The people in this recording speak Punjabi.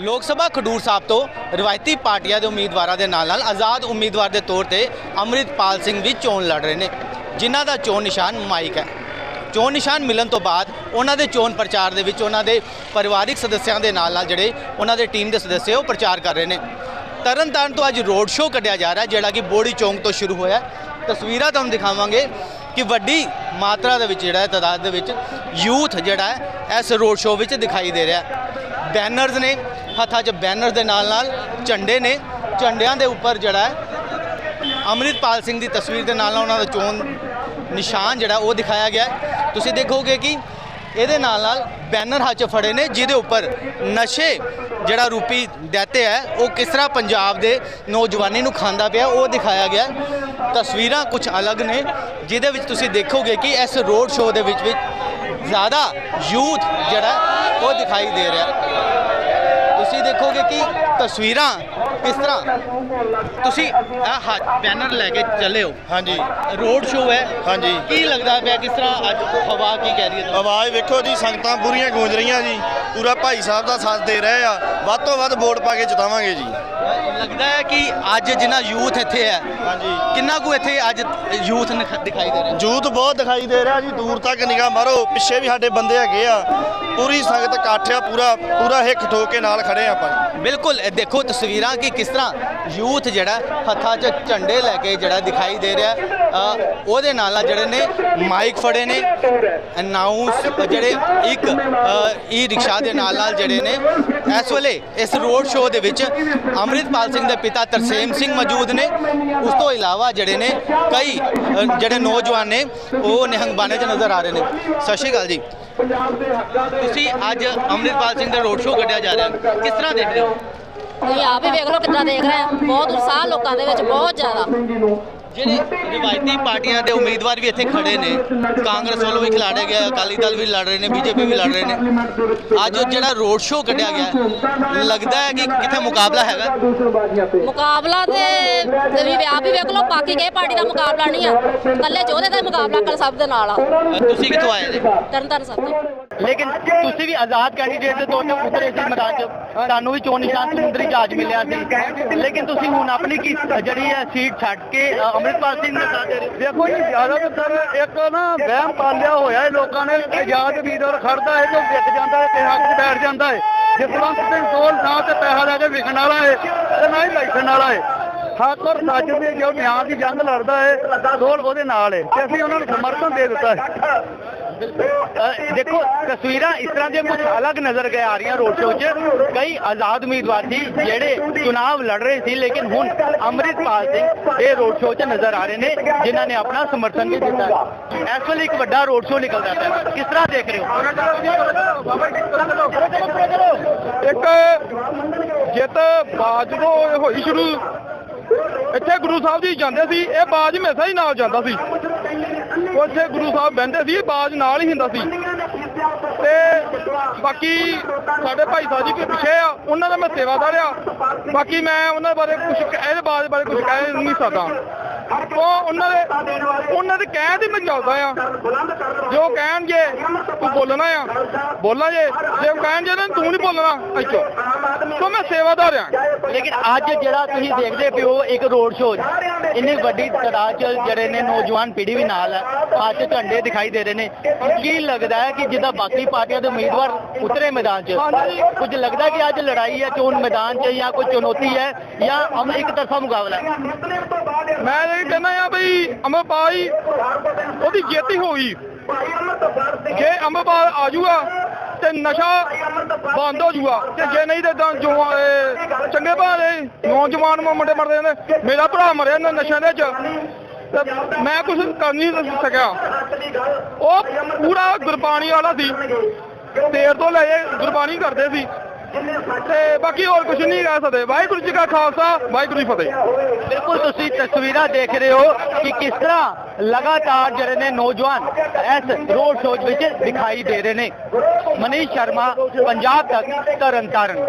ਲੋਕ ਸਭਾ ਖਡੂਰ ਸਾਹਿਬ ਤੋਂ ਰਵਾਇਤੀ ਪਾਰਟੀਆਂ ਦੇ ਉਮੀਦਵਾਰਾਂ ਦੇ ਨਾਲ ਨਾਲ ਆਜ਼ਾਦ ਉਮੀਦਵਾਰ ਦੇ ਤੌਰ ਤੇ ਅੰਮ੍ਰਿਤਪਾਲ ਸਿੰਘ ਵੀ ਚੋਣ ਲੜ ਰਹੇ ਨੇ, ਜਿਨ੍ਹਾਂ ਦਾ ਚੋਣ ਨਿਸ਼ਾਨ ਮਾਈਕ ਹੈ। ਚੋਣ ਨਿਸ਼ਾਨ ਮਿਲਣ ਤੋਂ ਬਾਅਦ ਉਹਨਾਂ ਦੇ ਚੋਣ ਪ੍ਰਚਾਰ ਦੇ ਵਿੱਚ ਉਹਨਾਂ ਦੇ ਪਰਿਵਾਰਿਕ ਸਦੱਸਿਆਂ ਦੇ ਨਾਲ ਨਾਲ ਜਿਹੜੇ ਉਹਨਾਂ ਦੇ ਟੀਮ ਦੇ ਸਦੱਸਿਆ ਉਹ ਪ੍ਰਚਾਰ ਕਰ ਰਹੇ ਨੇ। ਤਰਨਤਾਰਨ ਤੋਂ ਅੱਜ ਰੋਡ ਸ਼ੋਅ ਕੱਢਿਆ ਜਾ ਰਿਹਾ, ਜਿਹੜਾ ਕਿ ਬੋੜੀ ਚੌਂਕ ਤੋਂ ਸ਼ੁਰੂ ਹੋਇਆ ਤਸਵੀਰਾਂ ਤੁਹਾਨੂੰ ਦਿਖਾਵਾਂਗੇ ਕਿ ਵੱਡੀ ਮਾਤਰਾ ਦੇ ਵਿੱਚ ਜਿਹੜਾ ਹੈ, ਤਾਦਾਦ ਦੇ ਵਿੱਚ ਯੂਥ ਜਿਹੜਾ ਹੈ, ਇਸ ਰੋਡ ਸ਼ੋਅ ਵਿੱਚ ਦਿਖਾਈ ਦੇ ਰਿਹਾ ਬੈਨਰਜ਼ ਨੇ ਹੱਥਾਂ 'ਚ ਬੈਨਰ ਦੇ ਨਾਲ ਨਾਲ ਝੰਡੇ ਨੇ। ਝੰਡਿਆਂ ਦੇ ਉੱਪਰ ਜਿਹੜਾ ਹੈ, ਅੰਮ੍ਰਿਤਪਾਲ ਸਿੰਘ ਦੀ ਤਸਵੀਰ ਦੇ ਨਾਲ ਨਾਲ ਉਹਨਾਂ ਦਾ ਚੋਣ ਨਿਸ਼ਾਨ ਜਿਹੜਾ ਉਹ ਦਿਖਾਇਆ ਗਿਆ ਤੁਸੀਂ ਦੇਖੋਗੇ ਕਿ ਇਹਦੇ ਨਾਲ ਨਾਲ ਬੈਨਰ ਹੱਥ 'ਚ ਫੜੇ ਨੇ, ਜਿਹਦੇ ਉੱਪਰ ਨਸ਼ੇ ਜਿਹੜਾ ਰੂਪੀ ਦੈਤੇ ਹੈ, ਉਹ ਕਿਸ ਤਰ੍ਹਾਂ ਪੰਜਾਬ ਦੇ ਨੌਜਵਾਨੀ ਨੂੰ ਖਾਂਦਾ ਪਿਆ, ਉਹ ਦਿਖਾਇਆ ਗਿਆ ਤਸਵੀਰਾਂ ਕੁਝ ਅਲੱਗ ਨੇ, ਜਿਹਦੇ ਵਿੱਚ ਤੁਸੀਂ ਦੇਖੋਗੇ ਕਿ ਇਸ ਰੋਡ ਸ਼ੋਅ ਦੇ ਵਿੱਚ ਵਿੱਚ ਜ਼ਿਆਦਾ ਯੂਥ ਜਿਹੜਾ ਉਹ ਦਿਖਾਈ ਦੇ ਰਿਹਾ ਤੁਸੀਂ ਦੇਖੋਗੇ ਕਿ ਤਸਵੀਰਾਂ ਕਿਸ ਤਰ੍ਹਾਂ? ਤੁਸੀਂ ਇਹ ਹੱਥ ਬੈਨਰ ਲੈ ਕੇ ਚੱਲੇ ਹੋ। ਹਾਂਜੀ। ਰੋਡ ਸ਼ੋਅ ਹੈ। ਹਾਂਜੀ। ਕੀ ਲੱਗਦਾ ਪਿਆ ਕਿਸ ਤਰ੍ਹਾਂ ਅੱਜ ਹਵਾ ਕੀ ਕਹਿ ਰਹੀ ਹੈ ਤੁਹਾਨੂੰ? ਆਵਾਜ਼ ਵੇਖੋ ਜੀ ਸੰਗਤਾਂ ਪੂਰੀਆਂ ਗੂੰਜ ਰਹੀਆਂ ਜੀ। ਪੂਰਾ ਭਾਈ ਸਾਹਿਬ ਦਾ ਸਾਥ ਦੇ ਰਹੇ ਆ। ਵੱਧ ਤੋਂ ਵੱਧ ਵੋਟ ਪਾ ਕੇ ਜਿਤਾਵਾਂਗੇ ਜੀ। ਲੱਗਦਾ ਹੈ ਕਿ ਅੱਜ ਜਿੰਨਾ ਯੂਥ ਇੱਥੇ ਹੈ ਹਾਂਜੀ। ਕਿੰਨਾ ਕੁ ਇੱਥੇ ਅੱਜ ਯੂਥ ਦਿਖਾਈ ਦੇ ਰਿਹਾ? ਜੂਤ ਬਹੁਤ ਦਿਖਾਈ ਦੇ ਰਿਹਾ ਜੀ। ਦੂਰ ਤੱਕ ਨਿਗਾਹ ਮਾਰੋ। ਪਿੱਛੇ ਵੀ ਸਾਡੇ ਬੰਦੇ ਹੈਗੇ ਆ। ਪੂਰੀ ਸੰਗਤ ਇਕੱਠ ਆ ਪੂਰਾ ਪੂਰਾ ਹਿੱਕ ਠੋਕ ਕੇ ਨਾਲ ਖੜੇ ਆ ਆਪਾਂ। ਬਿਲਕੁਲ ਇਹ ਦੇਖੋ ਤਸਵੀਰਾਂ ਕਿ ਕਿਸ ਤਰ੍ਹਾਂ ਯੂਥ ਜਿਹੜਾ ਹੱਥਾਂ 'ਚ ਝੰਡੇ ਲੈ ਕੇ ਜਿਹੜਾ ਦਿਖਾਈ ਦੇ ਰਿਹਾ ਉਹਦੇ ਨਾਲ ਨਾਲ ਜਿਹੜੇ ਨੇ ਮਾਈਕ ਫੜੇ ਨੇ ਅਨਾਉਂਸ ਜਿਹੜੇ ਇੱਕ ਈ ਰਿਕਸ਼ਾ ਦੇ ਨਾਲ ਨਾਲ ਜਿਹੜੇ ਨੇ, ਇਸ ਵੇਲੇ ਇਸ ਰੋਡ ਸ਼ੋਅ ਦੇ ਵਿੱਚ ਅੰਮ੍ਰਿਤਪਾਲ ਸਿੰਘ ਦੇ ਪਿਤਾ ਤਰਸੇਮ ਸਿੰਘ ਮੌਜੂਦ ਨੇ। ਉਸ ਤੋਂ ਇਲਾਵਾ ਜਿਹੜੇ ਨੇ ਕਈ ਜਿਹੜੇ ਨੌਜਵਾਨ ਨੇ, ਉਹ ਨਿਹੰਗ ਬਾਣੇ 'ਚ ਨਜ਼ਰ ਆ ਰਹੇ ਨੇ। ਸਤਿ ਸ਼੍ਰੀ ਅਕਾਲ ਜੀ। ਤੁਸੀਂ ਅੱਜ ਅੰਮ੍ਰਿਤਪਾਲ ਸਿੰਘ ਦਾ ਰੋਡ ਸ਼ੋਅ ਕੱਢਿਆ ਜਾ ਰਿਹਾ। ਕਿਸ ਤਰ੍ਹਾਂ ਦੇਖਦੇ ਹੋ? ਤੁਸੀਂ ਆਪ ਹੀ ਵੇਖ ਲਓ ਕਿੱਦਾਂ ਦੇਖ ਰਹੇ ਆ। ਬਹੁਤ ਉਤਸ਼ਾਹ ਲੋਕਾਂ ਦੇ ਵਿੱਚ, ਬਹੁਤ ਜ਼ਿਆਦਾ। ਜਿਹੜੇ ਰਿਵਾਇਤੀ ਪਾਰਟੀਆਂ ਦੇ ਉਮੀਦਵਾਰ ਵੀ ਇੱਥੇ ਖੜੇ ਨੇ ਕਾਂਗਰਸ ਵੱਲੋਂ ਵੀ ਖਿਲਾੜੇ ਗਿਆ ਅਕਾਲੀ ਦਲ ਵੀ ਲੜ ਰਹੇ ਨੇ ਬੀਜੇਪੀ ਵੀ ਲੜ ਰਹੇ ਨੇ। ਅੱਜ ਉਹ ਜਿਹੜਾ ਰੋਡ ਸ਼ੋਅ ਕੱਢਿਆ ਗਿਆ ਲੱਗਦਾ ਹੈ ਕਿ ਕਿੱਥੇ ਮੁਕਾਬਲਾ ਹੈਗਾ? ਮੁਕਾਬਲਾ ਤੇ ਵੀ ਆਪ ਹੀ ਵੇਖ ਲਓ ਬਾਕੀ ਕਿਸੇ ਪਾਰਟੀ ਦਾ ਮੁਕਾਬਲਾ ਨਹੀਂ ਆ। ਕੱਲੇ ਜੋਧੇ ਦਾ ਮੁਕਾਬਲਾ ਕੱਲ ਸਭ ਦੇ ਨਾਲ ਆ। ਤੁਸੀਂ ਕਿੱਥੋਂ ਆਏ ਜੀ ਤਰਨ ਤਾਰਨ ਸਭ ਤੋਂ। ਲੇਕਿਨ ਤੁਸੀਂ ਵੀ ਆਜ਼ਾਦ ਕੈਂਡੀਡੇਟ ਦੇ ਤੌਰ ਤੇ ਉਤਰੇ ਸੀ ਮੈਦਾਨ 'ਚ ਤੁਹਾਨੂੰ ਵੀ ਚੋਣ ਨਿਸ਼ਾਨ ਸਮੁੰਦਰੀ ਜਹਾਜ਼ ਮਿਲਿਆ ਸੀ। ਲੇਕਿਨ ਤੁਸੀਂ ਹੁਣ ਆਪਣੀ ਕੀ ਜਿਹੜੀ ਹੈ ਸੀਟ ਛੱਡ ਕੇ ਅੰਮ੍ਰਿਤਪਾਲ ਸਿੰਘ ਨੂੰ ਸਾਥ ਦੇਖੋ ਜੀ ਜ਼ਿਆਦਾਤਰ ਇੱਕ ਨਾ ਵਹਿਮ ਪਾਲਿਆ ਹੋਇਆ ਹੈ ਲੋਕਾਂ ਨੇ। ਆਜ਼ਾਦ ਉਮੀਦਵਾਰ ਖੜਦਾ ਹੈ, ਜੋ ਵਿਕ ਜਾਂਦਾ ਹੈ, ਤੇ ਹੱਕ 'ਚ ਬੈਠ ਜਾਂਦਾ ਹੈ। ਜਸਵੰਤ ਸਿੰਘ ਕੋਲ ਨਾ ਤੇ ਪੈਸਾ ਲੈ ਕੇ ਵਿਕਣ ਵਾਲਾ ਹੈ, ਤੇ ਨਾ ਹੀ ਲਾਈਸਨ ਵਾਲਾ ਹੈ। ਹੱਕ ਔਰ ਸੱਚ ਦੇ ਜੋ ਨਿਆਂ ਦੀ ਜੰਗ ਲੜਦਾ ਹੈ ਦੋਲ ਉਹਦੇ ਨਾਲ ਹੈ, ਤੇ ਅਸੀਂ ਉਹਨਾਂ ਨੂੰ ਸਮਰਥਨ ਦੇ ਦਿੱਤਾ ਹੈ। ਦੇਖੋ, ਤਸਵੀਰਾਂ ਇਸ ਤਰ੍ਹਾਂ ਦੀਆਂ ਕੁਝ ਅਲੱਗ ਨਜ਼ਰ ਕੇ ਆ ਰਹੀਆਂ ਰੋਡ ਸ਼ੋਅ 'ਚ। ਕਈ ਆਜ਼ਾਦ ਉਮੀਦਵਾਰ ਸੀ ਜਿਹੜੇ ਚੁਣਾਵ ਲੜ ਰਹੇ ਸੀ, ਲੇਕਿਨ ਹੁਣ ਅੰਮ੍ਰਿਤਪਾਲ ਸਿੰਘ ਇਹ ਰੋਡ ਸ਼ੋਅ 'ਚ ਨਜ਼ਰ ਆ ਰਹੇ ਨੇ, ਜਿਨ੍ਹਾਂ ਨੇ ਆਪਣਾ ਸਮਰਥਨ ਵੀ ਦਿੱਤਾ ਇਸ ਵੇਲੇ ਇੱਕ ਵੱਡਾ ਰੋਡ ਸ਼ੋਅ ਨਿਕਲਦਾ ਪਿਆ। ਕਿਸ ਤਰ੍ਹਾਂ ਦੇਖ ਰਹੇ ਹੋ? ਇੱਕ ਜਿੱਤ ਬਾਜ ਹੋਈ ਸ਼ੁਰੂ। ਇੱਥੇ ਗੁਰੂ ਸਾਹਿਬ ਜੀ ਜਾਂਦੇ ਸੀ, ਇਹ ਬਾਜ ਹਮੇਸ਼ਾ ਹੀ ਨਾਲ ਜਾਂਦਾ ਸੀ। ਉੱਥੇ ਗੁਰੂ ਸਾਹਿਬ ਬਹਿੰਦੇ ਸੀ, ਬਾਜ ਨਾਲ ਹੀ ਹੁੰਦਾ ਸੀ। ਤੇ ਬਾਕੀ ਸਾਡੇ ਭਾਈ ਸਾਹਿਬ ਜੀ ਕੋਈ ਪਿੱਛੇ ਆ, ਉਹਨਾਂ ਦਾ ਮੈਂ ਸੇਵਾਦਾਰ ਆ ਬਾਕੀ ਮੈਂ ਉਹਨਾਂ ਬਾਰੇ ਕੁਝ ਇਹਦੇ ਬਾਜ ਬਾਰੇ ਕੁਝ ਕਹਿ ਨਹੀਂ ਸਕਦਾ। ਉਹ ਉਹਨਾਂ ਦੇ ਉਹਨਾਂ ਦੇ ਕਹਿਣ ਤੇ ਮੈਂ ਆ। ਜੋ ਕਹਿਣਗੇ ਤੂੰ ਬੋਲਣਾ ਆ। ਬੋਲਾਂ ਜੇ। ਜੇ ਉਹ ਕਹਿਣਗੇ ਨਾ ਤੂੰ ਨਹੀਂ ਬੋਲਣਾ। ਇੱਥੋਂ ਸੋ ਮੈਂ ਸੇਵਾਦਾਰ ਆ। ਲੇਕਿਨ ਅੱਜ ਜਿਹੜਾ ਤੁਸੀਂ ਦੇਖਦੇ ਪਿਓ ਇੱਕ ਰੋਡ ਸ਼ੋਅ ਇੰਨੀ ਵੱਡੀ ਤਾਦਾਦ ਚ ਜਿਹੜੇ ਨੇ ਨੌਜਵਾਨ ਪੀੜ੍ਹੀ ਵੀ ਨਾਲ ਹੈ ਅੱਜ ਝੰਡੇ ਦਿਖਾਈ ਦੇ ਰਹੇ ਨੇ। ਕੀ ਲੱਗਦਾ ਹੈ ਕਿ ਜਿੱਦਾਂ ਬਾਕੀ ਪਾਰਟੀਆਂ ਦੇ ਉਮੀਦਵਾਰ ਉਤਰੇ ਮੈਦਾਨ 'ਚ? ਕੁਝ ਲੱਗਦਾ ਕਿ ਅੱਜ ਲੜਾਈ ਹੈ ਚੋਣ ਮੈਦਾਨ 'ਚ ਜਾਂ ਕੋਈ ਚੁਣੌਤੀ ਹੈ ਜਾਂ ਅਮ ਇੱਕ ਤਰਫਾ ਮੁਕਾਬਲਾ ਹੈ? ਮੈਂ ਇਹ ਕਹਿੰਦਾ ਆ ਬਈ ਅਮਰਪਾਲ ਜੀ, ਉਹਦੀ ਜਿੱਤ ਹੋਈ ਜੇ ਅਮਰਪਾਲ ਆ ਤੇ ਨਸ਼ਾ ਬੰਦ ਹੋ ਜਾਊਗਾ ਤੇ ਜੇ ਨਹੀਂ ਤੇ ਤਾਂ ਜੋ ਚੰਗੇ ਭਾਲੇ ਨੌਜਵਾਨ ਮੁੰਡੇ ਮਰਦੇ ਨੇ। ਮੇਰਾ ਭਰਾ ਮਰਿਆ ਇਹਨਾਂ ਨਸ਼ਿਆਂ ਦੇ ਚ ਮੈਂ ਕੁਝ ਕਰ ਨਹੀਂ ਸਕਿਆ। ਉਹ ਪੂਰਾ ਗੁਰਬਾਣੀ ਵਾਲਾ ਸੀ। ਤੇਰ ਤੋਂ ਲੈ ਗੁਰਬਾਣੀ ਕਰਦੇ ਸੀ। ਤੇ ਬਾਕੀ ਹੋਰ ਕੁਝ ਨਹੀਂ ਕਹਿ ਸਕਦੇ। ਵਾਹਿਗੁਰੂ ਜੀ ਕਾ ਖਾਲਸਾ, ਵਾਹਿਗੁਰੂ ਜੀ ਫਤਿਹ। ਬਿਲਕੁਲ ਤੁਸੀਂ ਤਸਵੀਰਾਂ ਦੇਖ ਰਹੇ ਹੋ ਕਿ ਕਿਸ ਤਰ੍ਹਾਂ ਲਗਾਤਾਰ ਜਿਹੜੇ ਨੇ ਨੌਜਵਾਨ ਇਸ ਰੋਡ ਸ਼ੋਅ ਵਿੱਚ ਦਿਖਾਈ ਦੇ ਰਹੇ ਨੇ। ਮਨੀਸ਼ ਸ਼ਰਮਾ, ਪੰਜਾਬ ਤੱਕ ਤਰਨ ਤਾਰਨ